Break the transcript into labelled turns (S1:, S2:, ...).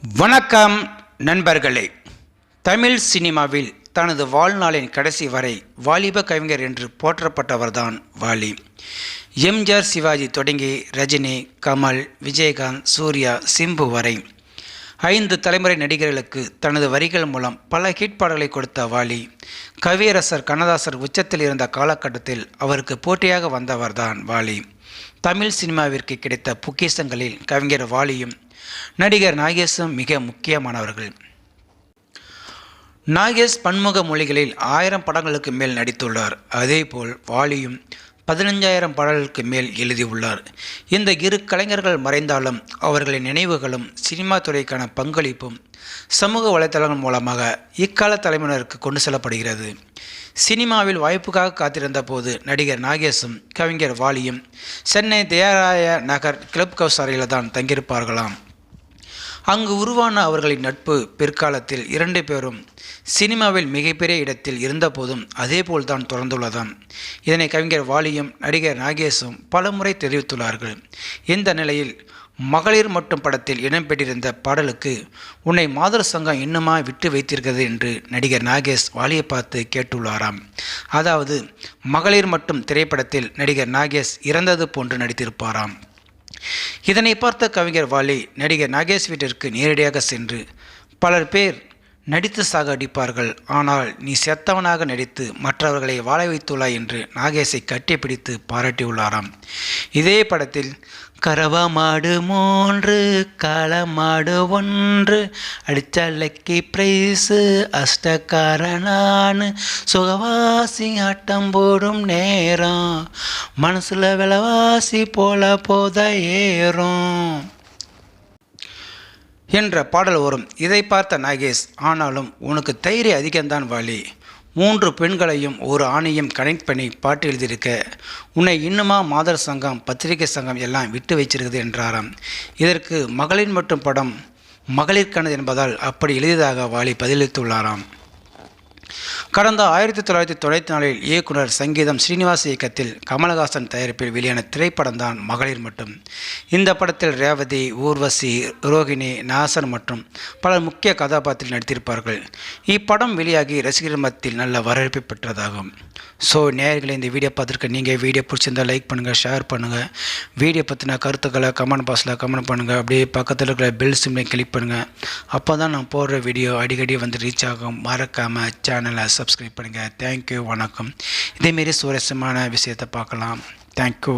S1: வணக்கம் நண்பர்களே. தமிழ் சினிமாவில் தனது வாழ்நாளின் கடைசி வரை வாலிப கவிஞர் என்று போற்றப்பட்டவர்தான் வாலி. எம்ஜிஆர் சிவாஜி தொடங்கி ரஜினி கமல் விஜயகாந்த் சூர்யா சிம்பு வரை. ஐந்து தலைமுறை நடிகர்களுக்கு தனது வரிகள் மூலம் பல ஹிட் பாடல்களை கொடுத்த வாலி கவியரசர் கண்ணதாசர் உச்சத்தில் இருந்த காலகட்டத்தில் அவருக்கு போட்டியாக வந்தவர்தான் வாலி. தமிழ் சினிமாவிற்கு கிடைத்த பொக்கிசங்களில் கவிஞர் வாலியும் நடிகர் நாகேஷும் மிக முக்கியமானவர்கள். நாகேஷ் பன்முக மொழிகளில் ஆயிரம் படங்களுக்கு மேல் நடித்துள்ளார். அதேபோல் வாலியும் பதினஞ்சாயிரம் பாடல்களுக்கு மேல் எழுதியுள்ளார். இந்த இரு கலைஞர்கள் மறைந்தாலும் அவர்களின் நினைவுகளும் சினிமா துறைக்கான பங்களிப்பும் சமூக வலைதளங்கள் மூலமாக இக்கால தலைமுறைக்கு கொண்டு செல்லப்படுகிறது. சினிமாவில் வாய்ப்புக்காக காத்திருந்த போது நடிகர் நாகேஷும் கவிஞர் வாலியும் சென்னை தேராய நகர் கிளப் ஹவுஸ் அறையில் தான் தங்கியிருப்பார்களாம். அங்கு உருவான அவர்களின் நட்பு பிற்காலத்தில் இரண்டு பேரும் சினிமாவில் மிகப்பெரிய இடத்தில் இருந்தபோதும் அதேபோல் தான் தொடர்ந்துள்ளதாம். இதனை கவிஞர் வாலியும் நடிகர் நாகேஷும் பலமுறை தெரிவித்துள்ளார்கள். இந்த நிலையில் மகளிர் மட்டும் படத்தில் இடம்பெற்றிருந்த பாடலுக்கு உன்னை மாதர் சங்கம் இன்னுமா விட்டு வைத்திருக்கிறது என்று நடிகர் நாகேஷ் வாலியை பார்த்து கேட்டுள்ளாராம். அதாவது மகளிர் மட்டும் திரைப்படத்தில் நடிகர் நாகேஷ் இறந்தது போன்று நடித்திருப்பாராம். இதனை பார்த்த கவிஞர் வாலி நடிகர் நாகேஷ் வீட்டிற்கு நேரடியாக சென்று பலர் பேர் நடித்து சாக அடிப்பார்கள் ஆனால் நீ செத்தவனாக நடித்து மற்றவர்களை வாழ வைத்துள்ளாய் என்று நாகேஷை கட்டிப்பிடித்து பாராட்டியுள்ளாராம். இதே படத்தில் கரவா மாடு மூன்று களமாடு ஒன்று அடித்த லக்கி பிரைஸு அஷ்டக்காரனானு சுகவாசி ஆட்டம் போடும் நேரம் மனசில் விலவாசி போல போத ஏறும். என்ற பாடல் வரும். இதை பார்த்த நாகேஷ் ஆனாலும் உனக்கு தைரிய அதிகம்தான் வாலி. மூன்று பெண்களையும் ஒரு ஆணையும் கனெக்ட் பண்ணி பாட்டு எழுதியிருக்க உன்னை இன்னுமா மாதர் சங்கம் பத்திரிகை சங்கம் எல்லாம் விட்டு வைச்சிருக்குது என்றாராம். இதற்கு மகளிர் மட்டும் படம் மகளிர்கானது என்பதால் அப்படி எளிதாக வாலி பதிலளித்துள்ளாராம். கடந்த ஆயிரத்தி தொள்ளாயிரத்தி தொண்ணூற்றி நாலில் இயக்குனர் சங்கீதம் ஸ்ரீனிவாஸ் இயக்கத்தில் கமலஹாசன் தயாரிப்பில் வெளியான திரைப்படம் தான் மகளிர் மட்டும். இந்த படத்தில் ரேவதி ஊர்வசி ரோகிணி நாசர் மற்றும் பல முக்கிய கதாபாத்திரத்தில் நடித்திருப்பார்கள். இப்படம் வெளியாகி ரசிகர் மத்தியில் நல்ல வரவேற்பை பெற்றதாகும். ஸோ நேர்களை இந்த வீடியோ பார்த்துருக்க நீங்கள் வீடியோ பிடிச்சிருந்தா லைக் பண்ணுங்கள் ஷேர் பண்ணுங்கள் வீடியோ பற்றின கருத்துக்களை கமெண்ட் பாக்ஸில் கமெண்ட் பண்ணுங்கள் அப்படியே பக்கத்தில் இருக்கிற பெல் சிம்லையும் கிளிக் பண்ணுங்கள் அப்போ தான் நான் போடுற வீடியோ அடிக்கடி வந்து ரீச் ஆகும். மறக்காமல் சேனலை சப்ஸ்கிரைப் பண்ணுங்கள் தேங்க்யூ வணக்கம். இதேமாரி சுவாரஸ்யமான விஷயத்தை பார்க்கலாம். தேங்க்யூ